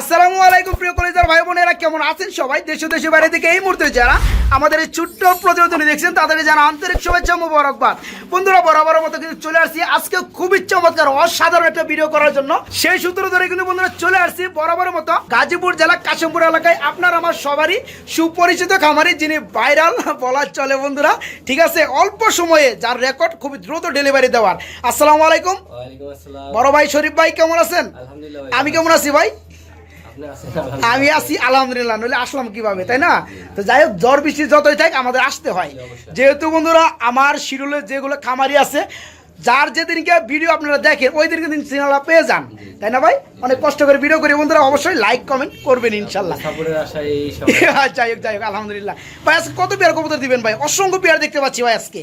আসসালামু আলাইকুম প্রিয় কলেজার ভাই বোনেরা কেমন আছেন সবাই? দেশ দেশে বাইরে থেকে এই মুহূর্তে যারা আমাদের এই ছোট্ট প্রতিবেদনে দেখছেন তাদেরকে জানা আন্তরিক শুভেচ্ছা মোবারকবাদ। বন্ধুরা বরাবর মতো কিন্তু চলে আসছি। আজকে খুবই চমৎকার অসাধারণ একটা ভিডিও করার জন্য। সেই সূত্র ধরে কিন্তু বন্ধুরা চলে আসছি বরাবর মতো গাজীপুর জেলা কাশিমপুর এলাকায় আপনার আমার সবারই সুপরিচিত খামারি যিনি ভাইরাল বলা চলে বন্ধুরা। ঠিক আছে অল্প সময়ে যার রেকর্ড খুবই দ্রুত ডেলিভারি দেওয়ার। আসসালামু আলাইকুম। বড় ভাই শরীফ ভাই কেমন আছেন? আলহামদুলিল্লাহ ভাই। আমি কেমন আছি ভাই। আমি আছি আলহামদুলিল্লাহ নইলে আসলাম কীভাবে তাই না? তো যাই হোক জ্বর বৃষ্টি যতই থাক আমাদের আসতে হয়। যেহেতু বন্ধুরা আমার শিডিউলে যেগুলো খামারি আছে যার যেদিনকে ভিডিও আপনারা দেখেন ওই দিনকে দিন সিনেমা পেয়ে যান। তাই না ভাই? অনেক কষ্ট করে ভিডিও করি। বন্ধুরা অবশ্যই লাইক কমেন্ট করবেন ইনশাল্লাহ। সব যাই হোক যাই হোক আলহামদুলিল্লাহ। ভাই আজকে কত পেয়ার কবুতর দিবেন ভাই? অসংখ্য পেয়ার দেখতে পাচ্ছি ভাই আজকে।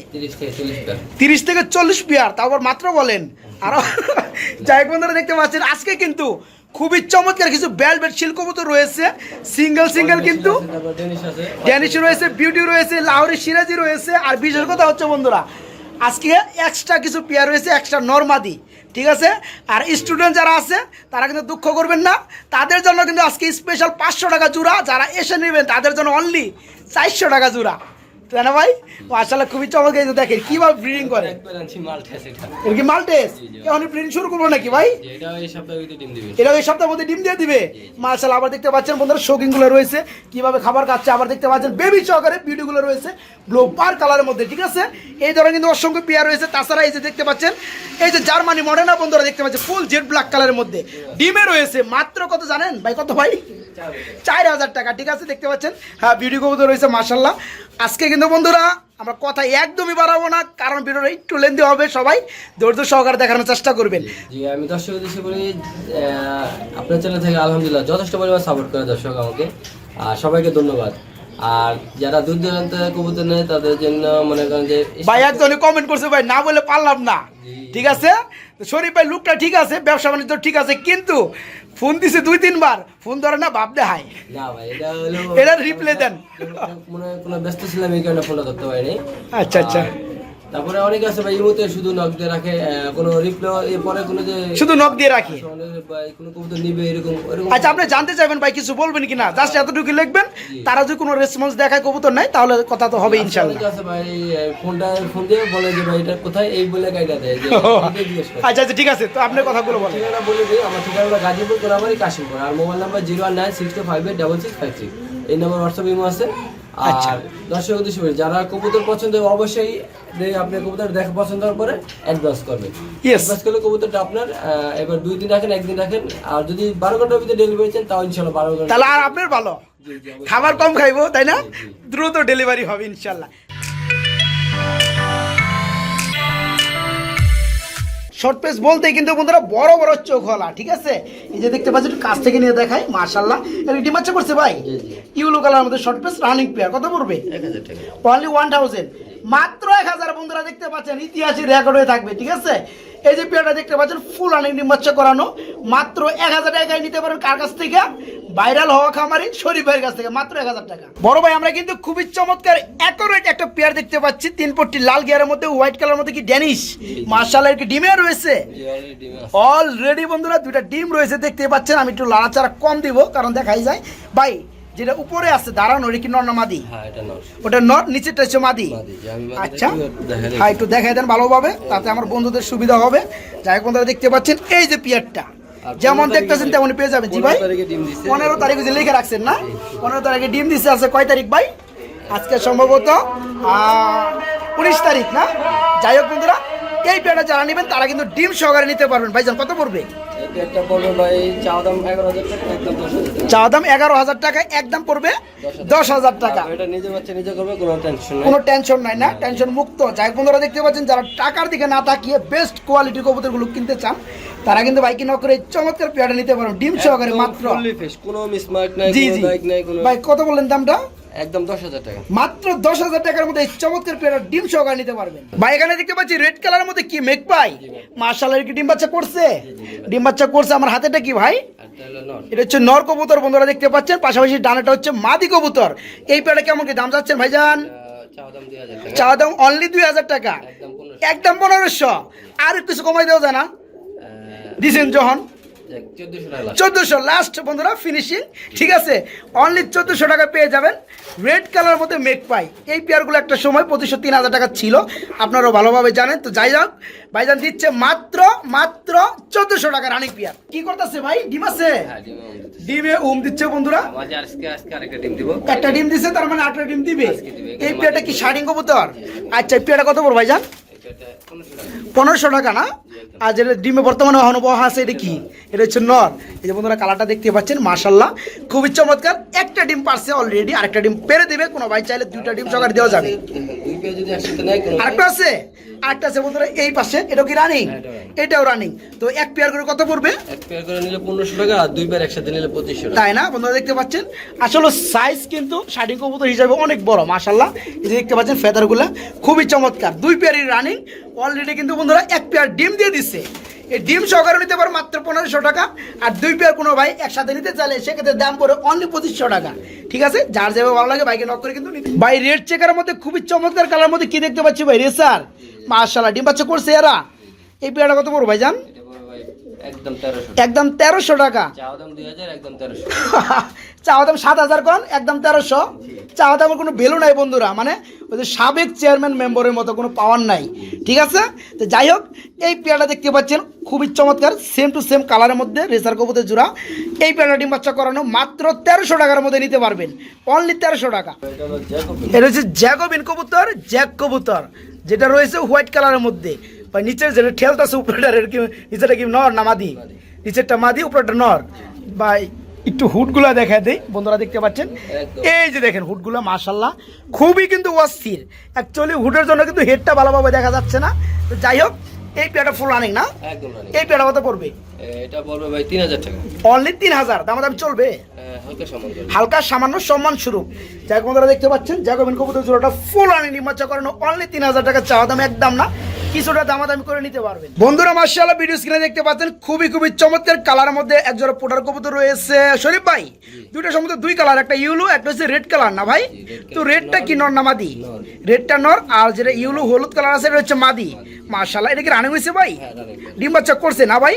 তিরিশ থেকে চল্লিশ পেয়ার। তারপর মাত্র বলেন। আরও যাই হোক বন্ধুরা দেখতে পাচ্ছেন আজকে কিন্তু খুবই চমৎকার কিছু বেল বেড শিল কবুতর রয়েছে সিঙ্গেল সিঙ্গেল কিন্তু। ড্যানিশ রয়েছে বিউটি রয়েছে লাহরি সিরাজি রয়েছে আর বিশেষ কথা হচ্ছে বন্ধুরা আজকে এক্সট্রা কিছু পেয়ার রয়েছে এক্সট্রা নর্মাদি ঠিক আছে? আর স্টুডেন্ট যারা আছে তারা কিন্তু দুঃখ করবেন না। তাদের জন্য কিন্তু আজকে স্পেশাল পাঁচশো টাকা জোড়া যারা এসে নেবেন তাদের জন্য অনলি চারশো টাকা জোড়া। তাই না ভাই? আসলে খুবই চমৎকার এই দেখেন কীভাবে ব্রিডিং করে? এর কি মাল্টেস? এখন ব্রিডিং শুরু করব নাকি ভাই? এটা এই সপ্তাহের মধ্যে ডিম দিয়ে দিবে? মার্শাল আবার দেখতে পাচ্ছেন বন্ধুরা শৌখিনগুলো রয়েছে। কীভাবে খাবার খাচ্ছে আবার দেখতে পাচ্ছেন বেবি সহকারে বিউটিগুলো রয়েছে। ব্লু পার কালারের মধ্যে ঠিক আছে? এই ধরনের কিন্তু অসংখ্য পেয়ার রয়েছে। তাছাড়া এই যে দেখতে পাচ্ছেন এই যে জার্মানি মডার্না বন্ধুরা দেখতে পাচ্ছেন ফুল জেড ব্ল্যাক কালারের মধ্যে। ডিমে রয়েছে মাত্র কত জানেন? ভাই কত ভাই? চার হাজার টাকা, ঠিক আছে? দেখতে পাচ্ছেন? হ্যাঁ বিউটি কবুতর রয়েছে মার্শাল্লাহ আজকে কিন্তু বন্ধুরা, আমরা কথা একদমই বাড়াবো না, কারণ ভিডিওটা একটু লেন্দি হবে, সবাই ধৈর্য সহকারে দেখানোর চেষ্টা করবেন। জি আমি দর্শক উদ্দেশ্যে বলি আপনার চ্যানেল থেকে আলহামদুলিল্লাহ যথেষ্ট পরিমাণ সাপোর্ট করে দর্শক আমাকে। আর সবাইকে ধন্যবাদ। আর যারা দূর দূরান্ত কবুতর নেয় তাদের জন্য মনে করেন যে ভাই একজনই কমেন্ট করছে ভাই না বলে পারলাম না। ঠিক আছে? শরীফ ভাই লুকটা ঠিক আছে ব্যবসা বাণিজ্য ঠিক আছে কিন্তু ফোন দিছে দুই তিনবার। ফোন ধরে না ভাব দেখায় না ভাই এটা হলো এটা reply দেন। মনে কোনো ব্যস্ত ছিলাম এই কারণে ফোনটা ধরতে পারিনি। আচ্ছা আচ্ছা। তারপরে অনেক আছে ভাই ইমোতে শুধু নক দিয়ে রাখে কোনো রিপ্লাই পরে কোনো যে শুধু নখ দিয়ে রাখি? ভাই কোনো কবুতর নিবে এরকম আচ্ছা আপনি জানতে চাইবেন ভাই কিছু বলবেন কিনা? জাস্ট এতটুকু লিখবেন তারা যদি কোনো রেসপন্স দেখায় কবুতর নাই তাহলে কথা তো হবে ইনশাল্লাহ অনেক আছে ভাই ফোনটা ফোন দিয়ে বলে যে ভাই এটা কোথায়? এই বলে গাইডা দেয় আচ্ছা আচ্ছা ঠিক আছে তো আপনার কথাগুলো বলেন। ঠিকানা বলে দিই আমার ঠিকানা গাজীপুর কোনাবাড়ি কাশিমপুর আর mobile number zero one nine six two five eight double six five three এই নাম্বার হোয়াটসঅ্যাপ ইমো আছে। আচ্ছা। দর্শক উদ্দেশ্যে যারা কবুতর পছন্দ অবশ্যই আপনি কবুতর দেখা পছন্দ হওয়ার পরে অ্যাডভান্স করবেন. অ্যাডভান্স করলে কবুতরটা আপনার এবার দুই দিন রাখেন একদিন রাখেন। আর যদি বারো ঘণ্টার ভিতরে ডেলিভারি চান তাও ইনশাল্লাহ বারো ঘণ্টা। তাহলে আর আপনার ভালো। খাবার কম খাইবো তাই না? দ্রুত ডেলিভারি হবে ইনশাল্লাহ। শর্ট পেস বলতে কিন্তু বন্ধুরা বড় বড় চোখ হলা ঠিক আছে? এই যে দেখতে পাচ্ছি একটু কাছ থেকে নিয়ে দেখাই মার্শাল্লাহ এটা মাছ করছে ভাই। ইউলো কালার আমাদের শর্ট পেস রানিং প্লেয়ার কত পড়বে? অনলি ওয়ান থাউজেন্ড মাত্র এক হাজার বন্ধুরা দেখতে পাচ্ছেন ইতিহাসে রেকর্ড হয়ে থাকবে ঠিক আছে? এই যে পেয়ারটা দেখতে পাচ্ছেন ফুল আনিক ডিম করানো। মাত্র এক হাজার টাকায় নিতে পারেন কার কাছ থেকে? ভাইরাল হওয়া খামারি শরীফ ভাইয়ের কাছ থেকে, মাত্র এক হাজার টাকা। বড় ভাই, আমরা কিন্তু খুবই চমৎকার অ্যাকোরেট একটা পেয়ার দেখতে পাচ্ছি। তিন পট্টি লাল গিয়ারের মধ্যে হোয়াইট কালার মধ্যে কি ড্যানিশ মার্শালের কি ডিমে রয়েছে? অলরেডি বন্ধুরা, দুইটা ডিম রয়েছে, দেখতে পাচ্ছেন। আমি একটু লাড়াচাড়া কম দিব, কারণ দেখাই যায়। ভাই যেটা উপরে আছে দাঁড়ানো এটা কি নর মাদি? হ্যাঁ ওটা নট নিচেরটা হচ্ছে মাদি। আচ্ছা। হ্যাঁ একটু দেখাই দেন ভালোভাবে তাতে আমার বন্ধুদের সুবিধা হবে। যাই বন্ধুরা দেখতে পাচ্ছেন এই যে পিয়ারটা। যেমন দেখতেছেন তেমনই পেয়ে যাবেন জি ভাই। পনেরো তারিখে পনেরো তারিখে যে লিখে রাখছেন না? পনেরো তারিখে ডিম দিচ্ছে আছে কয় তারিখ ভাই? আজকে সম্ভবত উনিশ তারিখ না? যাই হোক বন্ধুরা এই পেয়ারটা যারা নেবেন তারা কিন্তু ডিম সহকারে নিতে পারবেন। ভাইজান কত পড়বে? দাম এগারো হাজার টাকা একদম পড়বে দশ হাজার টাকা। কোনো টেনশন নেই। না টেনশন মুক্ত। যাই বন্ধুরা দেখতে পাচ্ছেন যারা টাকার দিকে না তাকিয়ে বেস্ট কোয়ালিটির কবুতরগুলো কিনতে চান তারা কিন্তু বাইকে ন করে চমৎকার পেয়ারটা নিতে পারেন ডিম সহকারে মাত্র। কোনো মিসমার্ক নাই জি জি। দাগ নাই কোনো ভাই কত বললেন দামটা? একদম দশ হাজার টাকা। মাত্র দশ হাজার টাকার মধ্যে এই চমৎকার পেয়ারা ডিম সহকারে নিতে পারবেন। ভাই এখানে দেখতে পাচ্ছি রেড কালারের মধ্যে কি মেঘ পাই? মার্শালের কি ডিম বাচ্চা করছে? ডিম বাচ্চা করছে আমার হাতেটা কি ভাই? এটা হচ্ছে নর কবুতর বন্ধুরা দেখতে পাচ্ছেন। পাশাপাশি ডানাটা হচ্ছে মাদি কবুতর। এই পেয়ারা কেমন কি দাম যাচ্ছেন ভাইজান? চাওয়া দাম অনলি দুই হাজার টাকা। একদম পনেরোশো। আর কিছু কমাই দেওয়া যায় না? দিছেন যখন? চোদ্দশো লাস্ট বন্ধুরা ফিনিশিং ঠিক আছে? অনলি চোদ্দশো টাকা পেয়ে যাবেন। রেড কালার মধ্যে মেক পাই এই পেয়ারগুলো একটা সময় পঁচিশশো তিন হাজার টাকা ছিল। আপনারাও ভালোভাবে জানেন। তো যাই হোক ভাইজান দিচ্ছে মাত্র মাত্র চোদ্দশো টাকা রানিং পেয়ার কি করতেছে ভাই? ডিম আছে? হ্যাঁ, ডিমে উম দিচ্ছে বন্ধুরা। একটা ডিম দিচ্ছে তার মানে আটটা ডিম দিবে। এই পেয়ারটা কি শাড়িং কবুতর? আচ্ছা এই পেয়ারটা কত পড়বে ভাইজান? পনেরোশো টাকা না? আর যেটা ডিমে বর্তমানে অনুভব আছে এটা কি? এটা হচ্ছে নর। এই যে বন্ধুরা কালারটা দেখতে পাচ্ছেন মাশাল্লাহ খুবই চমৎকার। একটা ডিম পারছে অলরেডি আরেকটা ডিম পেরে দেবে। কোনো ভাই চাইলে দুইটা ডিম সকার দেওয়া যাবে। আরেকটা আছে? আরেকটা আছে বন্ধুরা এই পাশে। এটা কি রানিং হ্যাঁ। এটাও রানিং তো এক পেয়ার করে কত পড়বে? এক পেয়ার করে নিলে পনেরোশো টাকা আর দুই পেয়ার একসাথে নিলে পঁচিশশো তাই না? বন্ধুরা দেখতে পাচ্ছেন? আসলে সাইজ কিন্তু শাড়ি কবুতর হিসাবে অনেক বড় মাশাল্লাহ এই যে দেখতে পাচ্ছেন ফেদারগুলো খুবই চমৎকার। দুই পেয়ারই রানিং অলরেডি কিন্তু বন্ধুরা এক পেয়ার ডিম দিয়ে দিচ্ছে এই ডিম সহকারে নিতে পারে মাত্র পনেরোশো টাকা, আর দুই পেয়ার কোনো ভাই একসাথে নিতে চাইলে সেক্ষেত্রে দাম পড়ে অনলি পঁচিশশো টাকা। ঠিক আছে? যার যাবে ভালো লাগে ভাইকে নক করে কিন্তু ভাই রেড চেকারের মধ্যে খুবই চমৎকার কালার মধ্যে কি দেখতে পাচ্ছি ভাই? রে রেসার। মাশাল্লাহ ডিম বাচ্চা করছে এরা। এই পেয়ারটা কত বড় ভাই জান একদম তেরোশো একদম টাকা। চাওয়া দাম একদম চাওয়া সাত হাজার কন একদম তেরোশো। চাওয়া দামের কোনো ভ্যালু নাই বন্ধুরা মানে ওই যে সাবেক চেয়ারম্যান মেম্বারের মতো কোনো পাওয়ার নাই ঠিক আছে? তো যাই হোক এই পেয়ারটা দেখতে পাচ্ছেন খুবই চমৎকার সেম টু সেম কালারের মধ্যে রেসার কবুতের জোড়া। এই পেয়ারটা ডিম বাচ্চা করানো মাত্র তেরোশো টাকার মধ্যে নিতে পারবেন অনলি তেরোশো টাকা। এটা হচ্ছে জ্যাকোবিন কবুতর জ্যাক কবুতর যেটা রয়েছে হোয়াইট কালারের মধ্যে। বা নিচের যেটা ঠেলতাছে উপরেটার কি নিচেটা কি নর না মাদি? নিচেরটা মাদি উপরেটা নর? বা একটু হুডগুলা দেখা দেই বন্ধুরা দেখতে পাচ্ছেন? এই যে দেখেন হুডগুলো মাশাল্লাহ খুবই কিন্তু অস্থির। অ্যাকচুয়ালি হুডের জন্য কিন্তু হেডটা ভালোভাবে দেখা যাচ্ছে না। তো যাই হোক এই পেয়ারটা ফুল রানিং না? এই পেয়ারটা কত পড়বে? এটা পড়বে ভাই তিন হাজার টাকা। অনলি তিন হাজার দাম দাম চলবে? হালকা সামান্য সম্মান স্বরূপ। যাই বন্ধুরা দেখতে পাচ্ছেন জ্যাকোবিন কবুতর জোড়াটা ফুল আনি নির্মাচা করানো অনলি তিন হাজার টাকা চাওয়া দাম একদম না। কিছুটা দামাদামি করে নিতে পারবেন। বন্ধুরা মার্শাল্লাহ ভিডিও স্ক্রিনে দেখতে পাচ্ছেন খুবই খুবই চমৎকার কালারের মধ্যে একজোড়া পোটার কবুতর রয়েছে। শরীফ ভাই দুইটা সম্বন্ধে দুই কালার একটা ইউলো একটা হচ্ছে রেড কালার না ভাই? তো রেডটা কি নর না মাদি? রেডটা নর আর যেটা ইউলো হলুদ কালার আছে এটা হচ্ছে মাদি। মার্শাল্লাহ এটা কি রানিং হয়েছে ভাই? হ্যাঁ ডিম বাচ্চা করছে না ভাই।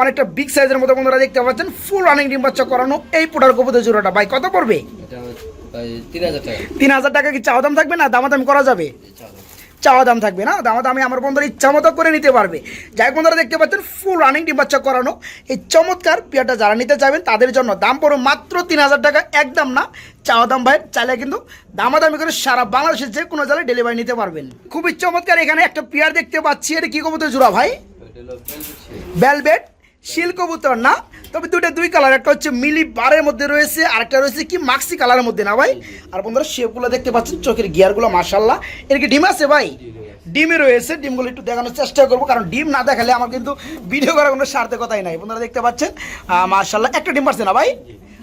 অনেকটা বিগ সাইজের মতো বন্ধুরা দেখতে পাচ্ছেন ফুল রানিং ডিম বাচ্চা করানো এই পোটার কবুতর জোড়াটা? ভাই কত পড়বে? তিন হাজার টাকা। কি চাওয়া দাম থাকবে না? দামাদামি করা যাবে? চাওয়া দাম। থাকবে না? দামাদামি আমার বন্ধুরা ইচ্ছা মতো করে নিতে পারবে। যাই বন্ধুরা দেখতে পাচ্ছেন ফুল রানিং ডিম বাচ্চা করানো। এই চমৎকার পেয়ারটা যারা নিতে চাইবেন তাদের জন্য দাম পড়ো মাত্র তিন হাজার টাকা। একদম না। চাওয়া দাম ভাই চাইলে কিন্তু দামাদামি করে সারা বাংলাদেশের যে কোনো জায়গায় ডেলিভারি নিতে পারবেন। খুবই চমৎকার এখানে একটা পেয়ার দেখতে পাচ্ছি। এটা কি কবুতর জোড়া ভাই? এটা শিল কবুতর না? তবে দুইটা দুই কালার একটা হচ্ছে মিলি বারের মধ্যে রয়েছে আরেকটা রয়েছে কি মাক্সি কালারের মধ্যে না ভাই? আর বন্ধুরা শেপগুলো দেখতে পাচ্ছেন, চোখের গিয়ারগুলো মাশাল্লাহ এর কি ডিম আছে ভাই? ডিমে রয়েছে, ডিমগুলো একটু দেখানোর চেষ্টা করব, কারণ ডিম না দেখালে আমার কিন্তু ভিডিও করার কোনো সার্থকতাই নাই। বন্ধুরা, দেখতে পাচ্ছেন? মাশাল্লাহ একটা ডিম পারছে না ভাই?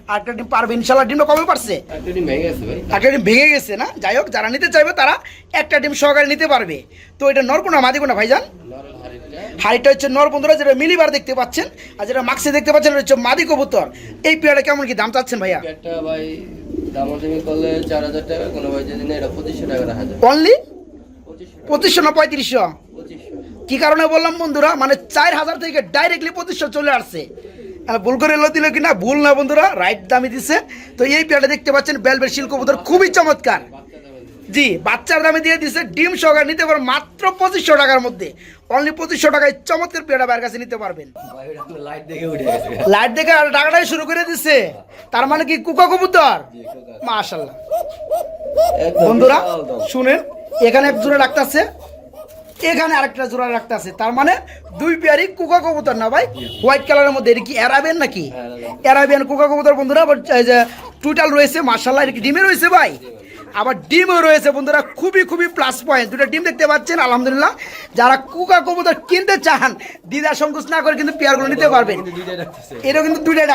আর একটা ডিম পারবে ইনশাল্লাহ। ডিমটা কবে পারছে? একটা ডিম ভেঙে গেছে একটা ডিম ভেঙে গেছে না? যাই হোক যারা নিতে চাইবে তারা একটা ডিম সহকারে নিতে পারবে। তো এটা নরকোনা মাদিকোনা ভাইজান? হাড়িটা। হচ্ছে নর বন্ধুরা যেটা মিলিবার দেখতে পাচ্ছেন আর যেটা মাক্সে দেখতে পাচ্ছেন হচ্ছে মাদি কবুতর। এই পেয়ারটা কেমন কি দাম চাচ্ছেন ভাইয়া? ভাই দামাদামি করলে চার হাজার টাকা কোনো ভাই যদি নেয় এটা পঁচিশশো টাকা রাখা যায় অনলি পঁচিশশো না পঁয়ত্রিশশো? কি কারণে বললাম বন্ধুরা? মানে চার হাজার থেকে ডাইরেক্টলি পঁচিশশো চলে আসছে। ভুল করে এলো দিল কিনা? ভুল না বন্ধুরা রাইট দামি দিছে। তো এই পেয়ারটা দেখতে পাচ্ছেন বেলবের শিল কবুতর খুবই চমৎকার। জি বাচ্চার দামে দিয়ে দিছে ডিম সহকারে নিতে পারবেন মাত্র পঁচিশশো টাকার মধ্যে। অনলি পঁচিশশো টাকায় চমৎকার পেয়ারটা বাইরের কাছে নিতে পারবেন। লাইট দেখে টাকাটাই শুরু করে দিছে। তার মানে কি কুকা কবুতর? মাশাল্লাহ বন্ধুরা শুনেন এখানে এক জোড়া রাখতেছে এখানে আরেকটা জোড়া রাখতে আছে। তার মানে দুই পেয়ারই কোকা কবুতর না ভাই? হোয়াইট কালারের মধ্যে। এটা কি অ্যারাবিয়ান নাকি? অ্যারাবিয়ান কোকা কবুতর বন্ধুরা বাট এই যে টোটাল রয়েছে মার্শাল্লাহ ডিমে রয়েছে ভাই? আবার ডিমও রয়েছে বন্ধুরা খুবই খুবই প্লাস পয়েন্ট দুটো ডিম দেখতে পাচ্ছেন আলহামদুলিল্লাহ। যারা কুকা কবুতর কিনতে চান দ্বিধা সংকোচ না করে কিন্তু পেয়ারগুলো নিতে পারবেন। এটাও কিন্তু দুইটাই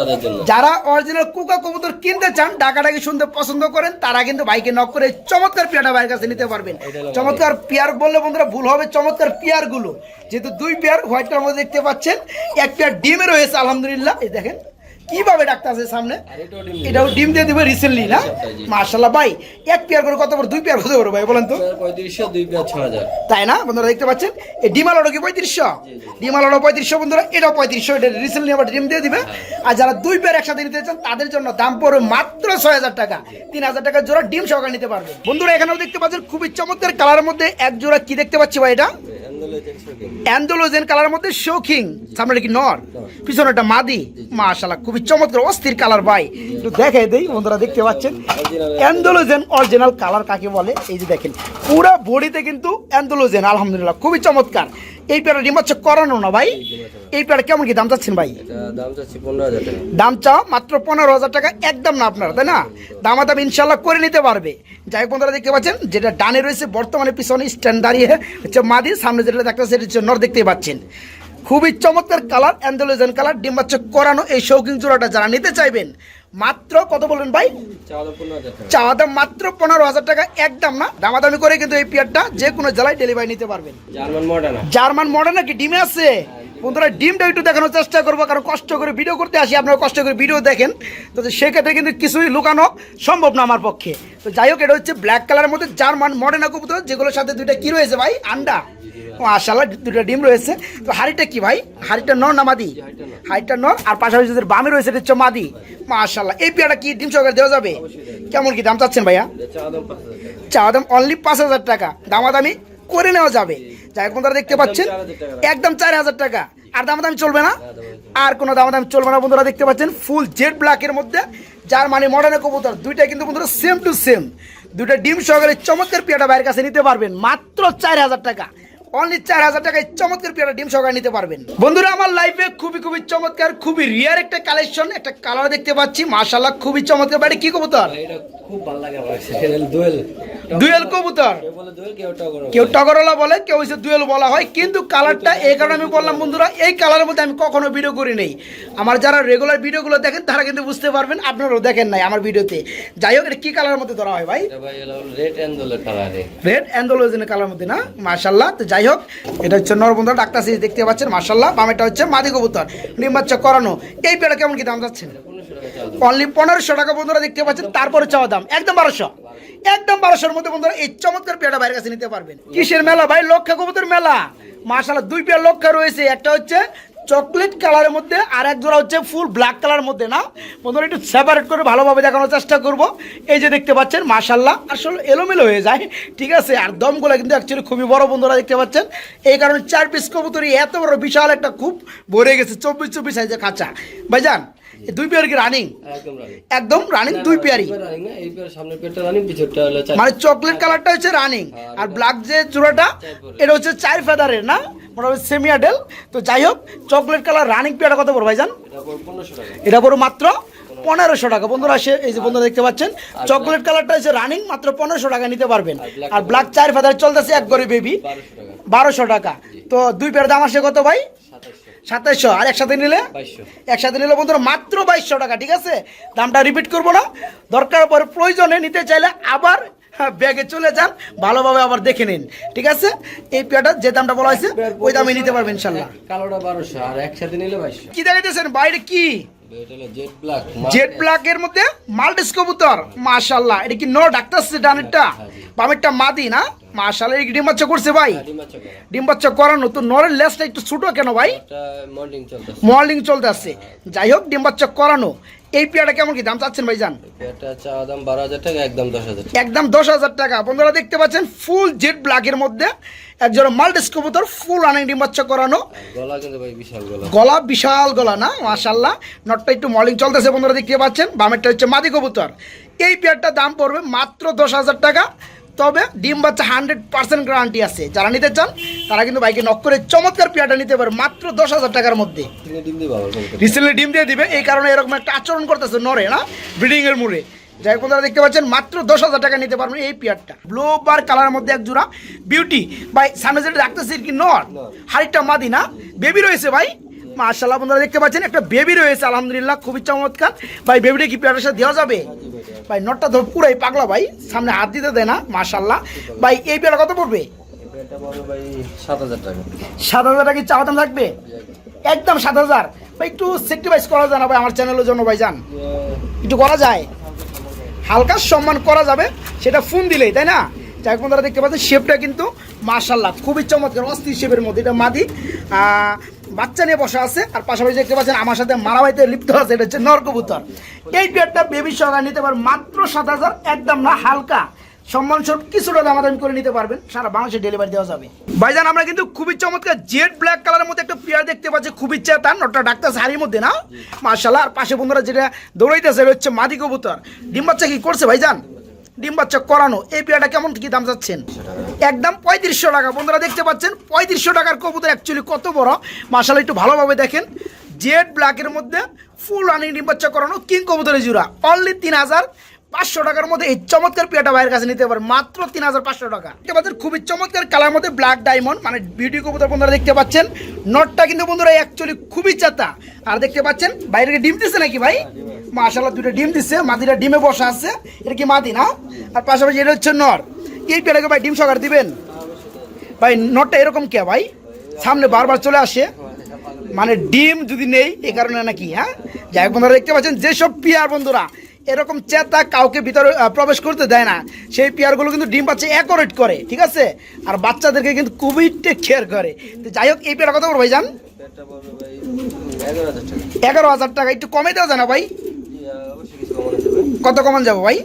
আমাদের যারা অরিজিনাল কুকা কবুতর কিনতে চান ডাকাডাকি শুনতে পছন্দ করেন তারা কিন্তু বাইকে নক করে চমৎকার পেয়ারটা বাইরের কাছে নিতে পারবেন। চমৎকার পেয়ার বললে বন্ধুরা ভুল হবে চমৎকার পেয়ারগুলো যেহেতু দুই পেয়ার হোয়াইট কালার মধ্যে দেখতে পাচ্ছেন এক পেয়ার ডিমে রয়েছে আলহামদুলিল্লাহ। এই দেখেন কীভাবে ডাক্তার আছে সামনে? এটাও ডিম দিয়ে দিবে রিসেন্টলি না? মার্শাল্লাহ ভাই এক পেয়ার করে কত বড় দুই পেয়ার কত বড় ভাই বলেন তো? পঁয়ত্রিশশো দুই পেঁয়াজ ছ হাজার। তাই না? বন্ধুরা দেখতে পাচ্ছেন? এই ডিম আলোটা কি পঁয়ত্রিশশো? ডিম আলোটা পঁয়ত্রিশশো বন্ধুরা এটাও পঁয়ত্রিশশো এটা রিসেন্টলি আবার ডিম দিয়ে দিবে। আর যারা দুই পেয়ার একসাথে নিতে চান তাদের জন্য দাম পড়বে মাত্র ছয় হাজার টাকা। তিন হাজার টাকা জোড়া ডিম সহকারে নিতে পারবে। বন্ধুরা এখানেও দেখতে পাচ্ছেন খুবই চমৎকার কালারের মধ্যে এক জোড়া কি দেখতে পাচ্ছি ভাই এটা? অ্যান্ডোলোজেন কালারের মধ্যে শৌখিং সামনে কি নর? পিছনে একটা মাদি। মাশাল্লাহ খুবই চমৎকার অস্থির কালার ভাই। একটু দেখে দেই বন্ধুরা দেখতে পাচ্ছেন? অ্যান্ডোলোজেন অরিজিনাল কালার কাকে বলে? এই যে দেখেন পুরো বডিতে কিন্তু অ্যান্ডোলোজেন আলহামদুলিল্লাহ খুবই চমৎকার। এই পেয়ারা ডিম হচ্ছে করানো না ভাই? এই পেয়ারা কেমন কি দাম চাচ্ছেন ভাই? দাম দাম চাও মাত্র পনেরো হাজার টাকা একদম না আপনার তাই না? দামাদাম ইনশাল্লাহ করে নিতে পারবে। যাই হোক বন্ধুরা দেখতে পাচ্ছেন যেটা ডানে রয়েছে বর্তমানে পিছনে স্ট্যান্ড দাঁড়িয়ে হচ্ছে মাদি সামনে যেটা দেখতে সেটা হচ্ছে নর দেখতে পাচ্ছেন। খুবই চমৎকার কালার অ্যান্ডোলোজেন কালার ডিম বাচ্চা করানো এই শৌখিন জোড়াটা যারা নিতে চাইবেন মাত্র কত বলবেন ভাই? চাওয়া দাম মাত্র পনেরো হাজার টাকা একদম না। দামাদামি করে কিন্তু এই পিয়ারটা যে কোনো জেলায় ডেলিভারি নিতে পারবেন। জার্মান মডার্ন জার্মান মডার্ন কি? ডিমে আছে? বন্ধুরা ডিমটা একটু দেখানোর চেষ্টা করব কারণ কষ্ট করে ভিডিও করতে আসি আপনারা কষ্ট করে ভিডিও দেখেন। তো সেক্ষেত্রে কিন্তু কিছুই লুকানো সম্ভব না আমার পক্ষে। তো যাই হোক এটা হচ্ছে ব্ল্যাক কালারের মধ্যে জার্মান মডেনা কবুতর যেগুলোর সাথে দুইটা কি রয়েছে ভাই? আন্ডা। ও আশাল্লাহ দুটো ডিম রয়েছে। তো হাড়িটা কি ভাই? হাড়িটা নর না মাদি? হাড়িটা নর আর পাশাপাশি যদি বামে রয়েছে এটা হচ্ছে মাদি। মাশাল্লাহ এই পেয়ারটা কি ডিম সহকারে দেওয়া যাবে? কেমন কি দাম চাচ্ছেন ভাইয়া? চাওয়া দাম অনলি পাঁচ হাজার টাকা। দামাদামি করে নেওয়া যাবে। যাই বন্ধুরা দেখতে পাচ্ছেন? একদম চার হাজার টাকা। আর দামাদামি চলবে না। আর কোনো দামাদামি চলবে না বন্ধুরা দেখতে পাচ্ছেন ফুল জেড ব্ল্যাকের মধ্যে। যার মানে মডার্ন কবুতর। দুইটা কিন্তু বন্ধুরা সেম টু সেম দুইটা ডিম সহকারে চমৎকার পেয়াটা বাইরের কাছে নিতে পারবেন। মাত্র চার হাজার টাকা। অনলি চার হাজার টাকায় চমৎকার পেয়ারা ডিম সহকারে নিতে পারবেন। বন্ধুরা আমার লাইফে খুবই খুবই চমৎকার খুবই রিয়ার একটা কালেকশন একটা কালার দেখতে পাচ্ছি। মাশাল্লাহ খুবই চমৎকার। বাড়ি কি কবুতর? এটা খুব ভালো লাগে দোয়েল দুয়েল কবুতর? কেউ বলে টগর বলে। কেউ হচ্ছে দুয়েল বলা হয়। কিন্তু কালারটা এই কারণে আমি বললাম বন্ধুরা এই কালারের মধ্যে আমি কখনো ভিডিও করি নেই। আমার যারা রেগুলার ভিডিওগুলো দেখেন তারা কিন্তু বুঝতে পারবেন আপনারাও দেখেন নাই আমার ভিডিওতে যাই হোক এটা কি কালারের মধ্যে ধরা হয় ভাই? এটা রেড কালারে রেড অ্যান্ডোলোজেনের কালার মধ্যে না? তো যাই হোক, এটা হচ্ছে নরবন্ধা ডাক্তার সিরিজ দেখতে পাচ্ছেন মার্শাল্লাহ বামেটা হচ্ছে মাদি কবুতর ডিম বাচ্চা করানো। এই পেড়া কেমন কি দাম যাচ্ছে? অনলি পনেরোশো টাকা বন্ধুরা দেখতে পাচ্ছেন, তারপরে চাওয়া দাম, একদম বারোশো। একদম বারোশোর মধ্যে বন্ধুরা এই চমৎকার পেয়ারা বাইরের কাছে নিতে পারবেন। কিসের মেলা ভাই? লক্ষা কবুতর মেলা। মার্শাল্লাহ দুই পেয়ার লক্ষা রয়েছে, একটা হচ্ছে চকলেট কালারের মধ্যে আর এক জোড়া হচ্ছে ফুল ব্ল্যাক কালার মধ্যে না? বন্ধুরা একটু সেপারেট করে ভালোভাবে দেখানোর চেষ্টা করব। এই যে দেখতে পাচ্ছেন মার্শাল্লাহ আসলে এলোমেলো হয়ে যায় ঠিক আছে? আর দমগুলো কিন্তু অ্যাকচুয়ালি খুবই বড় বন্ধুরা দেখতে পাচ্ছেন? এই কারণে চার পিস কবুতরই এত বড় বিশাল একটা খুব ভরে গেছে চব্বিশ চব্বিশ সাইজের খাঁচা। ভাইজান এই দুই পেয়ার কি রানিং একদম রানিং দুই পেয়ারই মানে চকলেট কালারটা হচ্ছে রানিং আর ব্ল্যাক যে চূড়াটা এটা হচ্ছে চার ফেদারের না? মোটামুটি সেমি আডেল তো যাই হোক চকলেট কালার রানিং পেয়ারটা কত পড়ো ভাইজান? এটা পড়ো মাত্র পনেরোশো টাকা। বন্ধুরা সে এই যে বন্ধুরা দেখতে পাচ্ছেন চকলেট কালারটা হচ্ছে রানিং মাত্র পনেরোশো টাকা নিতে পারবেন। আর ব্ল্যাক চার ফাদার চলতেছে এক গড়ে বেবি বারোশো টাকা। তো দুই পেয়ার দাম আসে কত ভাই? সাতাইশশো আর একসাথে নিলে? একসাথে নিলে বন্ধুরা মাত্র বাইশশো টাকা ঠিক আছে? দামটা রিপিট করব না। দরকার পরে প্রয়োজনে নিতে চাইলে আবার ব্যাগে চলে যান ভালোভাবে আবার দেখে নিন ঠিক আছে? এই পেয়াটা যে দামটা বলা হয়েছে ওই দামে নিতে পারবেন ইনশাল্লাহ। কালোটা বারোশো আর একসাথে নিলে ভাই কি দেখাইতেছেন বাইরে কি? জেড ব্ল্যাক এর মধ্যে মাল্টিস কবুতর মাশাল্লাহ এটা কি নো ডাক্তার ডানেরটা? বামেরটা মাদি না? মাশাল্লাহ এই ডিম বাচ্চা করছে ভাই? ডিম বাচ্চা করানো তো নরের লেসটা একটু ছোটো কেন ভাই? মর্নিং চলতে আসছে যাই হোক ডিম বাচ্চা করানো। এই পেয়ারটা কেমন কি দাম চাচ্ছেন হাজার টাকা একদম দশ হাজার টাকা। একদম দশ হাজার টাকা। বন্ধুরা দেখতে পাচ্ছেন ফুল জেড ব্ল্যাকের মধ্যে একজন মাল্টিস কবুতর ফুল রানিং ডিম বাচ্চা করানো। গলা কিন্তু ভাই বিশাল গলা। গলা বিশাল গলা না মাশাল্লাহ নটটা একটু মর্নিং চলতেছে বন্ধুরা দেখতে পাচ্ছেন। বামেরটা হচ্ছে মাদি কবুতর। এই পেয়ারটার দাম পড়বে মাত্র দশ হাজার টাকা। তবে ডিম বাচ্চা হান্ড্রেড পার্সেন্ট গ্যারান্টি আছে। যারা নিতে চান তারা কিন্তু বাইকে নক করে চমৎকার পেয়ারটা নিতে পারে মাত্র দশ হাজার টাকার মধ্যে। রিসেন্টলি ডিম দিয়ে দিবে এই কারণে এরকম একটা আচরণ করতেছে নরে না? ব্রিডিং এর মুড়ে। যাই হোক বন্ধুরা দেখতে পাচ্ছেন মাত্র দশ হাজার টাকা নিতে পারবেন এই পেয়ারটা। ব্লু বার কালারের মধ্যে এক জোড়া বিউটি ভাই সামনে যেটা রাখতেছি কি নর হাড়িটা মাদি না? বেবি রয়েছে ভাই। মাশাল্লাহ বন্ধুরা দেখতে পাচ্ছেন একটা বেবি রয়েছে আলহামদুলিল্লাহ খুবই চমৎকার। ভাই বেবিটা কি পেয়ারের সাথে দেওয়া যাবে? ভাই নটটা ধর পুরাই পাগলা ভাই সামনে হাত দিতে দেয় না মাশাল্লাহ ভাই এই পেয়ারা কত পড়বে? সাত হাজার টাকা। চাওয়া দাম থাকবে? একদম সাত হাজার। ভাই একটু সেক্রিফাইস করা যায় না ভাই আমার চ্যানেলের জন্য ভাই যান একটু করা যায়। হালকা সম্মান করা যাবে সেটা ফোন দিলেই তাই না? যাই হোক বন্ধুরা দেখতে পাচ্ছেন শেপটা কিন্তু মার্শাল্লাহ খুবই চমৎকার অস্থির শেপের মধ্যে এটা মাদি। বাচ্চা নিয়ে বসা আছে আর পাশাপাশি দেখতে পাচ্ছেন আমার সাথে মারামারিতে লিপ্ত আছে এটা হচ্ছে নরকবুতর। এই পেয়ারটা বেবি সহকারে নিতে পারেন মাত্র সাত হাজার একদম না হালকা। সম্মান স্বরূপ কিছুটা দামাদামি করে নিতে পারবেন সারা বাংলাদেশে ডেলিভারি দেওয়া যাবে। ভাইজান আমরা কিন্তু খুবই চমৎকার জেড ব্ল্যাক কালারের মধ্যে একটা পেয়ার দেখতে পাচ্ছি খুবই চেতান নটা ডাক্তার শাড়ির মধ্যে না? মার্শাল্লাহ আর পাশে বন্ধুরা যেটা দৌড়াইতেছে হচ্ছে মাদি কবুতর। ডিম বাচ্চা কি করছে ভাইজান? ডিম বাচ্চা করানো, এই পেয়ারটা কেমন কি দাম চাচ্ছেন একদম পঁয়ত্রিশশো টাকা। বন্ধুরা দেখতে পাচ্ছেন, পঁয়ত্রিশশো টাকার কবুতর অ্যাকচুয়ালি কত বড়। মাসাল একটু ভালোভাবে দেখেন। জেড ব্ল্যাকের মধ্যে ফুল রানিং ডিম বাচ্চা করানো কিং কবুতরের জুড়া। অনলি তিন হাজার পাঁচশো টাকার মধ্যে এই চমৎকার পেয়াটা ভাইয়ের কাছে নিতে পারে। মাত্র তিন হাজার পাঁচশো টাকা। দেখতে পাচ্ছেন খুবই চমৎকার কালার মধ্যে ব্ল্যাক ডায়মন্ড মানে বিউটি কবুতর বন্ধুরা দেখতে পাচ্ছেন। নটটা কিন্তু বন্ধুরা অ্যাকচুয়ালি খুবই চাতা। আর দেখতে পাচ্ছেন বাইরে ডিম দিচ্ছে নাকি ভাই? মাশাল্লাহ দুটো ডিম দিচ্ছে মাদিরা ডিমে বসা আছে। এটা কি মাদি না? আর পাশাপাশি এটা হচ্ছে নর এই পেয়াটাকে ভাই ডিম সকার দিবেন? ভাই নটটা এরকম কে ভাই? সামনে বারবার চলে আসে। মানে ডিম যদি নেই এই কারণে নাকি হ্যাঁ? যাই বন্ধুরা দেখতে পাচ্ছেন যেসব পিয়ার বন্ধুরা এরকম চেতা কাউকে ভিতরে প্রবেশ করতে দেয় না। সেই পেয়ারগুলো কিন্তু ডিম বাচ্চা অ্যাকোরেট করে, ঠিক আছে? আর বাচ্চাদেরকে কিন্তু খুবই টেক করে। তো যাই হোক, এই পেয়ার কত বড় ভাই যান এগারো হাজার টাকা। একটু কমে দেওয়া যায় না ভাই? কত কমান যাব ভাই?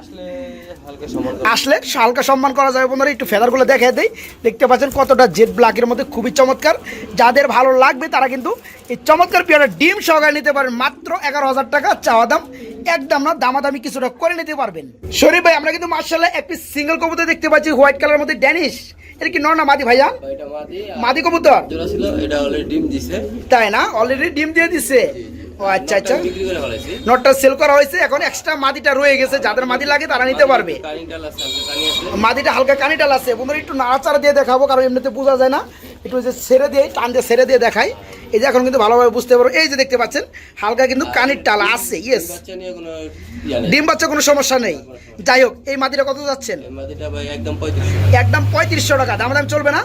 আসলে হালকা আসলে হালকা সম্মান করা যাবে বন্ধুরা, একটু ফেদারগুলো দেখে দেই। দেখতে পাচ্ছেন কতটা জেড ব্ল্যাকের মধ্যে, খুবই চমৎকার। যাদের ভালো লাগবে তারা কিন্তু এই চমৎকার পেয়ারা ডিম সহকারে নিতে পারেন। মাত্র এগারো হাজার টাকা, চাওয়া দাম। একদম না দামাদামি কিছুটা করে নিতে পারবেন। শরীফ ভাই আমরা কিন্তু মার্শাল্লাহ একটি সিঙ্গেল কবুতর দেখতে পাচ্ছি হোয়াইট কালারের মধ্যে ড্যানিশ এটা কি নর না মাদি ভাইয়া? মাদি কবুতর? এটা অলরেডি ডিম দিছে। তাই না? অলরেডি ডিম দিয়ে দিছে? ও আচ্ছা আচ্ছা। নটটা সেল করা হয়েছে এখন এক্সট্রা মাদিটা রয়ে গেছে যাদের মাদি লাগে তারা নিতে পারবে। মাদিটা হালকা কানিটাল আছে। বন্ধুরা একটু নাড়াচাড়া দিয়ে দেখাবো কারণ এমনিতে বোঝা যায় না। একটু যে ছেড়ে দিয়ে টান দিয়ে ছেড়ে দিয়ে দেখাই। এই যে এখন কিন্তু ভালোভাবে বুঝতে পারো এই যে দেখতে পাচ্ছেন হালকা কিন্তু কানির টাল আছে ইয়েস ইয়া ডিম বাচ্চা কোনো সমস্যা নেই। যাই হোক এই মাদিটা কত যাচ্ছেন? একদম পঁয়ত্রিশশো। টাকা। দামাদাম চলবে না?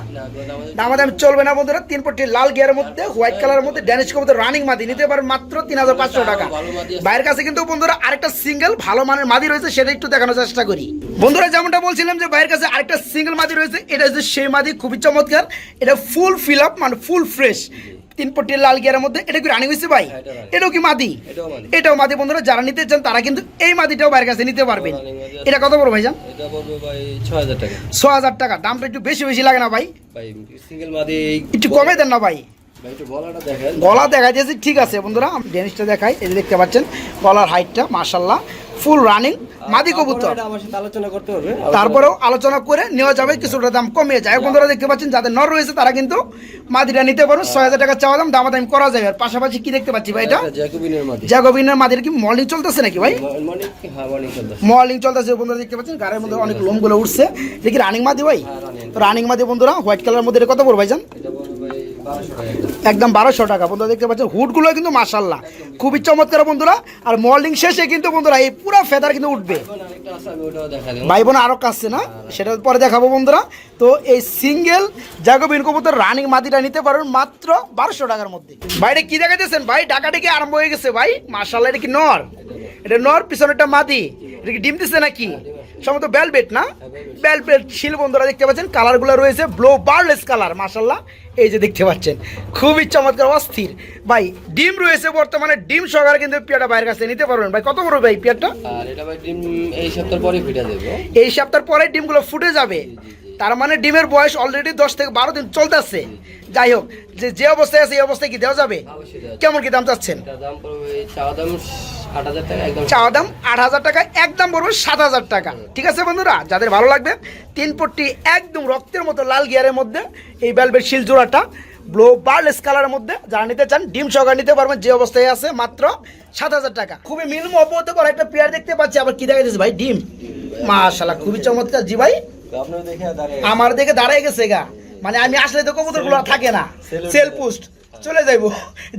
দামাদাম চলবে না। বন্ধুরা তিন পট্টি লাল গিয়ারের মধ্যে হোয়াইট কালারের মধ্যে ড্যানিশ কবুতর রানিং মাদি নিতে পারেন মাত্র তিন হাজার পাঁচশো টাকা। বাইরের কাছে কিন্তু বন্ধুরা আরেকটা সিঙ্গেল ভালো মানের মাদি রয়েছে সেটা একটু দেখানোর চেষ্টা করি। বন্ধুরা যেমনটা বলছিলাম যে বাইরের কাছে আরেকটা সিঙ্গেল মাদি রয়েছে এটা হচ্ছে সেই মাদি খুবই চমৎকার। এটা ফুল ফিল আপ মানে ফুল ফ্রেশ তিন পট্টি লাল গিয়ারের মধ্যে এটা কি রানিং হয়েছে ভাই? হ্যাঁ। এটাও কি মাদি? এটাও মাদি। বন্ধুরা যারা নিতে চান তারা কিন্তু এই মাদিটাও বাইরের কাছে নিতে পারবেন। এটা কত বড় ভাইজান? এটা পড়বে ভাই ছ হাজার টাকা। দামটা একটু বেশি বেশি লাগে না ভাই? ভাই সিঙ্গেল মাদি একটু কমে দেন না ভাই। ভাই একটু গলাটা দেখেন। গলা দেখা যাচ্ছে ঠিক আছে বন্ধুরা ডেনিসটা দেখাই এই দেখতে পাচ্ছেন গলার হাইটটা মাশাল্লাহ ফুল রানিং মাদি কবুতর। আলোচনা করতে হবে তারপরেও আলোচনা করে নেওয়া যাবে কিছুটা দাম কমিয়ে যায়। বন্ধুরা দেখতে পাচ্ছেন যাদের নর রয়েছে তারা কিন্তু মাদিটা নিতে পারো। ছয় হাজার টাকা চাওয়া দাম দামাদামি করা যাবে। আর পাশাপাশি কি দেখতে পাচ্ছি ভাই এটা? জ্যাকোবিনের মাদির কি মর্নিং চলতেছে নাকি ভাই? হ্যাঁ চলতেছে। বন্ধুরা দেখতে পাচ্ছেন গাড়ির মধ্যে অনেক লোমগুলো উঠছে। দেখি রানিং মাদি ভাই? রানিং মাদি বন্ধুরা হোয়াইট কালার মধ্যে কত পড়বে ভাইজান? একদম। বারোশো টাকা। বন্ধুরা দেখতে পাচ্ছেন হুডগুলো কিন্তু মাসাল্লাহ খুবই চমৎকার বন্ধুরা। আর মর্নিং শেষে কিন্তু বন্ধুরা এই পুরো ফেদার কিন্তু উঠবে। ভাই বোন আরও কাছে না? সেটা পরে দেখাবো বন্ধুরা। তো এই সিঙ্গেল জাগোবিন কবুতর রানিং মাদিটা নিতে পারেন মাত্র বারোশো টাকার মধ্যে। বাইরে কি দেখাইতেছেন? ভাই, ডাকাডাকি আরম্ভ হয়ে গেছে, ভাই। মাসাল্লাহ এটা কি নর? এটা নর, পিছনেরটা মাদি এটা কি ডিম দিচ্ছে নাকি? সম্ভবত বেলবেট না? বেলবেট শিল বন্ধুরা দেখতে পাচ্ছেন কালারগুলো রয়েছে ব্লো বার্লেস কালার মাসাল্লাহ এই যে দেখতে পাচ্ছেন খুবই চমৎকার অস্থির। ভাই ডিম রয়েছে বর্তমানে ডিম সহকারে কিন্তু পিয়াটা বাইরের কাছে নিতে পারবেন। ভাই কত বড় ভাই পিয়ারটা? আর এটা ভাই ডিম এই সপ্তাহ পরে ফিটা দেবো। এই সপ্তাহ পরে ডিমগুলো ফুটে যাবে। তার মানে ডিমের বয়স অলরেডি দশ থেকে বারো দিন চলতেছে। যাই হোক যে যে অবস্থায় আছে এই অবস্থায় কি দেওয়া যাবে। কেমন কি দাম চাচ্ছেন? দাম চাওয়া দাম আট হাজার টাকা একদম পড়বে সাত হাজার টাকা। ঠিক আছে বন্ধুরা? যাদের ভালো লাগবে তিন পট্টি একদম রক্তের মতো লাল গিয়ারের মধ্যে এই বেলবেট শিল জোড়াটা ব্লো বার্লেস কালারের মধ্যে যারা নিতে চান ডিম সহকারে নিতে পারবেন যে অবস্থায় আছে মাত্র সাত হাজার টাকা। খুবই মিলম অবহত করা একটা পেয়ার দেখতে পাচ্ছি। আবার কি দেখা যাচ্ছে ভাই? ডিম। মাশাল্লাহ খুবই চমৎকার জি ভাই। দেখে দাঁড়িয়ে আমার দেখে দাঁড়াই গেছে গা। মানে আমি আসলে তো কবুতরগুলো আর থাকে না। সেল পোস্ট চলে যাইবো।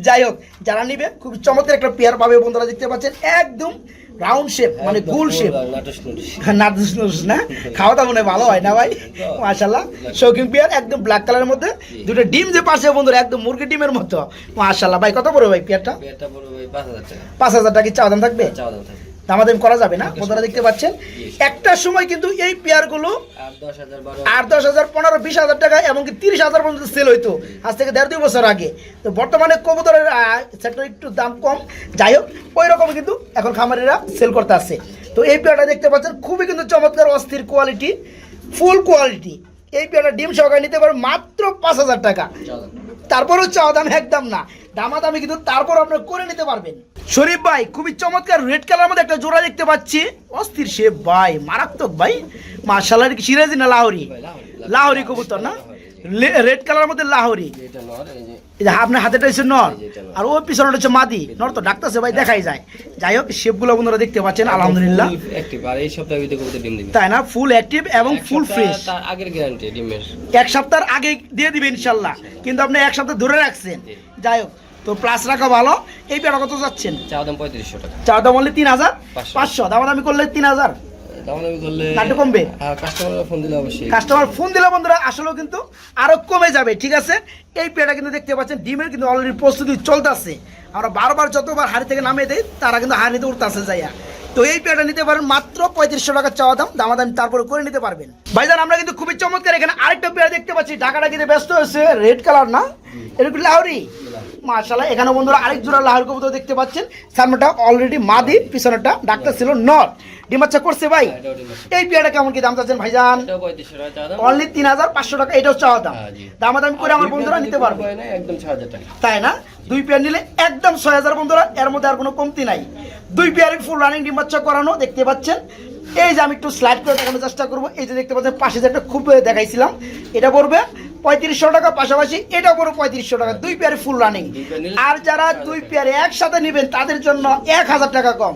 যাই হোক যারা নিবে খুব চমৎকার একটা পেয়ার পাবে বন্ধুরা দেখতে পাচ্ছেন? একদম রাউন্ড শেপ মানে গোল শেপ পুরো নাটুস না? খাওয়া দাওয়া মনে ভালো হয় না ভাই? মাশাল্লাহ শৌকিং পেয়ার একদম ব্ল্যাক কালারের মধ্যে। দুটো ডিম যে পাশে বন্ধুরা একদম মুরগি ডিমের মতো। মাশাল্লাহ ভাই কত পড়বে ভাই পেয়ারটা পেয়ারটা পড়বে ভাই পাঁচ হাজার টাকা। পাঁচ হাজার টাকা কি চাওয়া দাম থাকবে? চাওয়া দাম থাকে দামাদামি করা যাবে না। বন্ধুরা দেখতে পাচ্ছেন একটা সময় কিন্তু এই পেয়ারগুলো আট দশ হাজার পনেরো বিশ হাজার টাকা এমনকি তিরিশ হাজার পর্যন্ত সেল হইতো। আজ থেকে দেড় দুই বছর আগে। তো বর্তমানে কবুতরের সেক্টর একটু দাম কম। যাই হোক ওই রকম কিন্তু এখন খামারিরা সেল করতে আসছে। তো এই পেয়ারটা দেখতে পাচ্ছেন খুবই কিন্তু চমৎকার অস্থির কোয়ালিটি ফুল কোয়ালিটি এই পেয়ারটা ডিম সহকারে নিতে পারে মাত্র পাঁচ হাজার টাকা। তারপরেও চাওয়া দাম একদম না। দামাদামি কিন্তু তারপর আপনার করে নিতে পারবেন। শরীফ ভাই খুবই চমৎকার রেড কালার মধ্যে একটা জোড়া দেখতে পাচ্ছি। অস্থির সে ভাই মারাত্মক ভাই। মার্শাল কি সিরাজি না লাহোরি? লাহরি লাহোরি। লাহোরি কবুতর না? রেড কালার মধ্যে লাহোরি। আপনার হাতেটা হচ্ছে নর। আর ওর পিছনে হচ্ছে মাদি। নর তো ডাকতেছে ভাই দেখাই যায়। যাই হোক শেপগুলো বন্ধুরা দেখতে পাচ্ছেন আলহামদুলিল্লাহ। এই সপ্তাহের ভিতরে কবুতর ডিম দিবে। তাই না? ফুল অ্যাক্টিভ এবং ফুল ফ্রেশ তার আগের গ্যারান্টি ডিমের। এক সপ্তাহ আগে দিয়ে দিবে ইনশাল্লাহ। কিন্তু আপনি এক সপ্তাহ ধরে রাখছেন। যাই হোক তো প্লাস রাখা ভালো। এই পেয়ারা কত যাচ্ছেন চাওয়া দাম পঁয়ত্রিশশো টাকা। চার দাম বললে তিন হাজার? পাঁচশো। পাঁচশো। দামাদামি করলে তিন হাজার। দাম করলে নাটু কমবে? হ্যাঁ কাস্টমার ফোন দিলে অবশ্যই। কাস্টমার ফোন দিলে বন্ধুরা আসলেও কিন্তু আরও কমে যাবে ঠিক আছে? এই পেয়ারটা কিন্তু দেখতে পাচ্ছেন ডিমের কিন্তু অলরেডি প্রস্তুতি চলতেছে। আমরা বারবার যতবার হাড়ি থেকে নামিয়ে দেই তারা কিন্তু হাড়িতে উঠতেছে যাইয়া। তো এই পেয়ারটা নিতে পারেন মাত্র পঁয়ত্রিশশো টাকা চাওয়া দাম দামাদামি তারপরে করে নিতে পারবেন। ভাইজান আমরা কিন্তু খুবই চমৎকার এখানে আরেকটা পেয়ার দেখতে পাচ্ছি ঢাকাটা কিন্তু ব্যস্ত হয়েছে রেড কালার না? এটা কি লাহরি মাশাল্লাহ এখানে বন্ধুরা আরেক জোড়া লাহরি কবুতর দেখতে পাচ্ছেন। সামনেটা অলরেডি মাদি পিছনেটা ডাক্তার ছিল নট ডিমাচ্ছা করছে ভাই? হ্যাঁ। এই পেয়ারটা কেমন কি দাম চাচ্ছেন ভাইজান? অনলি তিন হাজার পাঁচশো টাকা এটাও চাওয়া দাম। হ্যাঁ। দামাদামি করে আমার বন্ধুরা নিতে পারবে। একদম হাজার টাকা। তাই না? দুই পেয়ার নিলে একদম ছয় হাজার বন্ধুরা এর মধ্যে আর কোনো কমতি নাই। দুই পেয়ারের ফুল রানিং ডিম বাচ্চা করানো দেখতে পাচ্ছেন। এই যে আমি একটু স্লাইড করে দেখানোর চেষ্টা করব এই যে দেখতে পাচ্ছেন পাশে যে একটা খুব দেখাইছিলাম এটা পড়বে পঁয়ত্রিশশো টাকা পাশাপাশি এটাও পড়বে পঁয়ত্রিশশো টাকা দুই পেয়ারে ফুল রানিং আর যারা দুই পেয়ারে একসাথে নেবেন তাদের জন্য এক হাজার টাকা কম।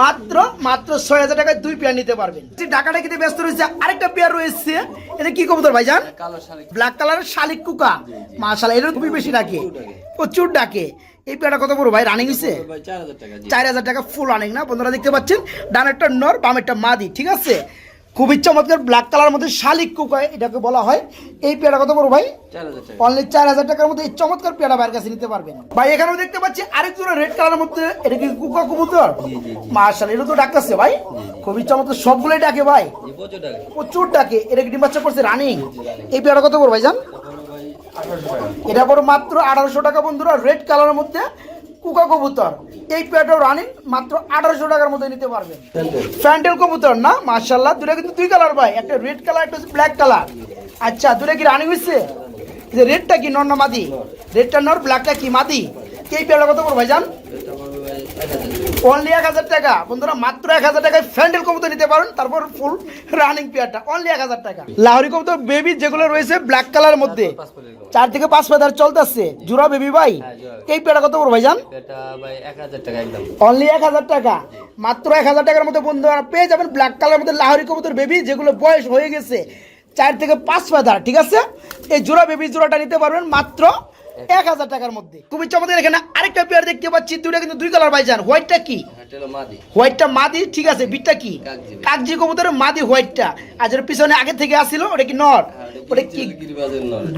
মাত্র মাত্র ছয় হাজার টাকায় দুই পেয়ার নিতে পারবেন। ঢাকাটা কিন্তু ব্যস্ত রয়েছে আরেকটা পেয়ার রয়েছে। এটা কি কবুতর ভাইজান? কালো ব্ল্যাক কালারের শালিক কুকা। মাশাল এটা খুবই বেশি ডাকে। প্রচুর ডাকে। এই পেয়ারটা কত বড় ভাই? রানিং হয়েছে চার হাজার টাকা ফুল রানিং না? বন্ধুরা দেখতে পাচ্ছেন? ডানেরটা নর বামেরটা মাদি ঠিক আছে? খুবই চমৎকার ব্ল্যাক কালার মধ্যে শালিক কুকা এটাকে বলা হয়। এই পেয়ারটা কত বড় ভাই? অনলি চার হাজার টাকার মধ্যে এই চমৎকার পেয়ারা ভাইয়ের কাছে নিতে পারবেন। ভাই এখানেও দেখতে পাচ্ছি আরেক জোড়া রেড কালারের মধ্যে এটা কি কুকা কবুতর? মার্শাল এটা তো ডাকতেছে ভাই। খুবই চমৎকার সবগুলোই ডাকে ভাই। প্রচুর প্রচুর ডাকে এটা কি ডিম বাচ্চা করছে? রানিং এই পেয়ারা কত বড় ভাই জান তারপরে ভাই আঠারোশো টাকা এটা পর মাত্র আঠারোশো টাকা বন্ধুরা রেড কালারের মধ্যে কুকা কবুতর। এই পেয়ারটাও রানিং মাত্র আঠারোশো টাকার মধ্যে নিতে পারবেন ফ্যান্টেল কবুতর না? মার্শাল্লাহ দুটা কিন্তু দুই কালার ভাই। একটা রেড কালার একটা ব্ল্যাক কালার আচ্ছা দুটা কি রানিং হয়েছে যে রেডটা কি নর না মাদি? রেডটা নর ব্ল্যাকটা কি মাদি? এই পেয়ারটা কত করব ভাই জান অনলি এক হাজার টাকা। বন্ধুরা মাত্র এক হাজার টাকায় ফ্যান্ডেল কবুতর নিতে পারেন তারপর ফুল রানিং পেয়ারটা অনলি এক হাজার টাকা। লাহরি কবুতর বেবি যেগুলো রয়েছে ব্ল্যাক কালার মধ্যে। চার থেকে পাঁচ পেদার চলতেছে। জোড়া বেবি ভাই হ্যাঁ, এই কত ভাইজান? অনলি এক হাজার টাকা মাত্র এক হাজার টাকার মধ্যে বন্ধুরা পেয়ে যাবেন ব্ল্যাক কালার মধ্যে লাহরি কবুতর বেবি যেগুলো বয়স হয়ে গেছে চার থেকে পাঁচ পেদার ঠিক আছে? এই জোড়া বেবি জোড়াটা নিতে পারবেন মাত্র এক হাজার টাকার মধ্যে। খুবই চমৎকার এখানে আরেকটা পেয়ার দেখতে পাচ্ছি দুইটা কিন্তু দুই কালার ভাইজান হোয়াইটটা কি? হোয়াইটটা মাদি। ঠিক আছে বিটটা কি? কাগজি। কাগজি কবুতরের মাদি হোয়াইটটা আর যেটা পিছনে আগে থেকে আসছিল ওটা কি নর? ওটা কি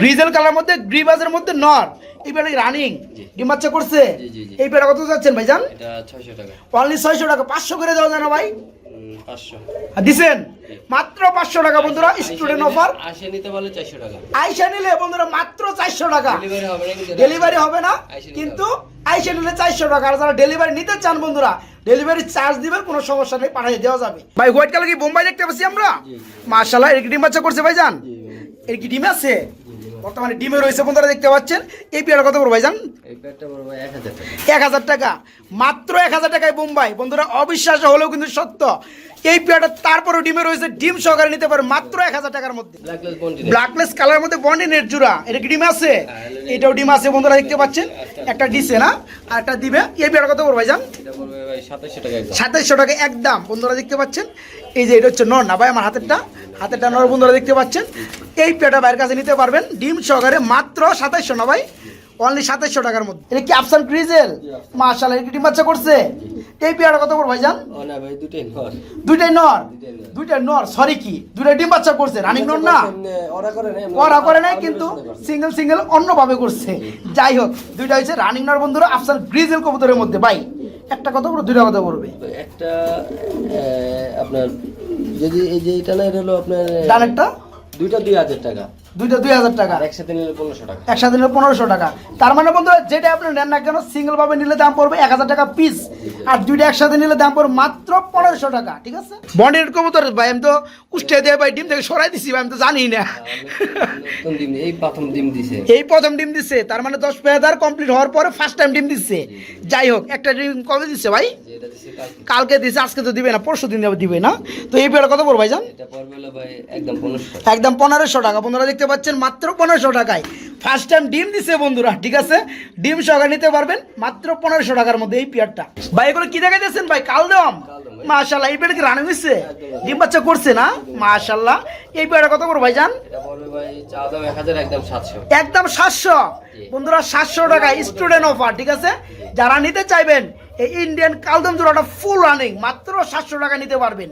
গ্রিজেল কালার মধ্যে গ্রিবাজের মধ্যে নর। এই পেয়ারটা রানিং। ডিম বাচ্চা করছে। এই পেয়ারটা কত যাচ্ছেন ভাইজান এটা ছয়শো টাকা। অনলি ছয়শো টাকা পাঁচশো করে দেওয়া যায় না ভাই? উম, পাঁচশো মাত্র পাঁচশো টাকা বন্ধুরা স্টুডেন্ট অফার আসে নিতে পারলে চারশো টাকা। আইসা নিলে বন্ধুরা মাত্র চারশো টাকা। ডেলিভারি হবে না কিন্তু ডেলিভারি হবে না কিন্তু আইসা নিলে চারশো টাকা। আর যারা ডেলিভারি নিতে চান বন্ধুরা ডেলিভারি চার্জ দিবেন কোনো সমস্যা নেই পাঠিয়ে দেওয়া যাবে। ভাই হোয়াইট কালার কি? বোম্বাই দেখতে পাচ্ছি আমরা? মার্শাল্লাহ এর কি ডিম বাচ্চা করছে ভাই জান এর কি ডিম আছে? বর্তমানে ডিমে রয়েছে বন্ধুরা দেখতে পাচ্ছেন। এই পেয়ারা কত পড়বে ভাই এক হাজার টাকা। মাত্র এক হাজার টাকায় বোম্বাই। বন্ধুরা অবিশ্বাস হলেও কিন্তু সত্য। এই পেয়ারটা তারপরও ডিমে রয়েছে ডিম সহকারে নিতে পারে মাত্র এক হাজার টাকার মধ্যে। ব্ল্যাকলেস কালার মধ্যে বন্ডি নেট জোড়া। এটা ডিম আছে? এটাও ডিম আছে বন্ধুরা দেখতে পাচ্ছেন। একটা ডিসে না আর একটা দিবে। এই পেয়ারটা কত ভাইজান পড়বে ভাই সাতাশশো টাকা একদম। সাতাইশশো টাকা একদম। বন্ধুরা দেখতে পাচ্ছেন। এই যে এটা হচ্ছে নর। না ভাই আমার হাতেরটা। হাতেরটা নর বন্ধুরা দেখতে পাচ্ছেন। এই পেটা ভাইয়ের কাছে নিতে পারবেন। ডিম সহকারে মাত্র সাতাইশশো না ভাই? অনলি সাতাইশশো টাকার মধ্যে। এটা কি আফসান ক্রিজেল মার্শাল এটা ডিম বাচ্চা করছে? এই পেয়ারটা কত পড়বে ভাইজান? দুইটাই নর। দুইটাই নর। সরি কি? দুইটা ডিম বাচ্চা করছে রানিং নর না? ওরা করে নাই কিন্তু সিঙ্গেল সিঙ্গেল অন্যভাবে করছে। যাই হোক দুইটা হচ্ছে রানিং নর বন্ধুরা আফসাল গ্রিজেল কবুতরের মধ্যে ভাই। একটা কথা পড়বে দুইটা কথা বলবে। একটা আপনার যদি এই যে এটা না এটা হলো আপনার ডানেরটা দুইটা দুই হাজার টাকা। দুইটা দুই হাজার টাকা। একসাথে নিলে পনেরোশো টাকা। একসাথে নিলে পনেরোশো টাকা। তার মানে বন্ধুরা যেটা আপনি নেন না কেন সিঙ্গেল ভাবে নিলে দাম পড়বে এক হাজার টাকা পিস আর দুইটা একসাথে নিলে দাম পড়বে মাত্র পনেরোশো টাকা ঠিক আছে? বন্ডের কবুতর ভাই আমি তো উষ্টে দিয়ে ভাই ডিম থেকে সরাই দিছি ভাই আমি তো জানি না। এই প্রথম ডিম দিছে। এই প্রথম ডিম দিচ্ছে তার মানে দশ পেয়াদার কমপ্লিট হওয়ার পরে ফার্স্ট টাইম ডিম দিচ্ছে যাই হোক একটা ডিম কবে দিচ্ছে ভাই? দিছে কালকে। কালকে দিচ্ছে আজকে তো দিবে না পরশু দিন দিবে না। তো এই পেয়ারা কত পড়বে ভাই একদম একদম পনেরোশো টাকা বন্ধুরা দেখতে পাচ্ছেন মাত্র পনেরোশো টাকায়। ফার্স্ট টাইম ডিম দিছে বন্ধুরা ঠিক আছে? ডিম সহকারে নিতে পারবেন মাত্র পনেরোশো টাকার মধ্যে এই পেয়ারটা। ভাই এগুলো কি দেখাইতেছেন ভাই? কালদম? কালদম ভাই। মাশাল্লাহ এই পেয়ার কি রানিং হয়েছে ডিম বাচ্চা করছে না? মাশাল্লাহ এই পেয়ারটা কত পড়বে ভাই দাম সাতশো। একদম সাতশো? বন্ধুরা সাতশো টাকা স্টুডেন্ট অফার ঠিক আছে? যারা নিতে চাইবেন এই ইন্ডিয়ান কালদম জোড়াটা ফুল রানিং মাত্র সাতশো টাকা নিতে পারবেন।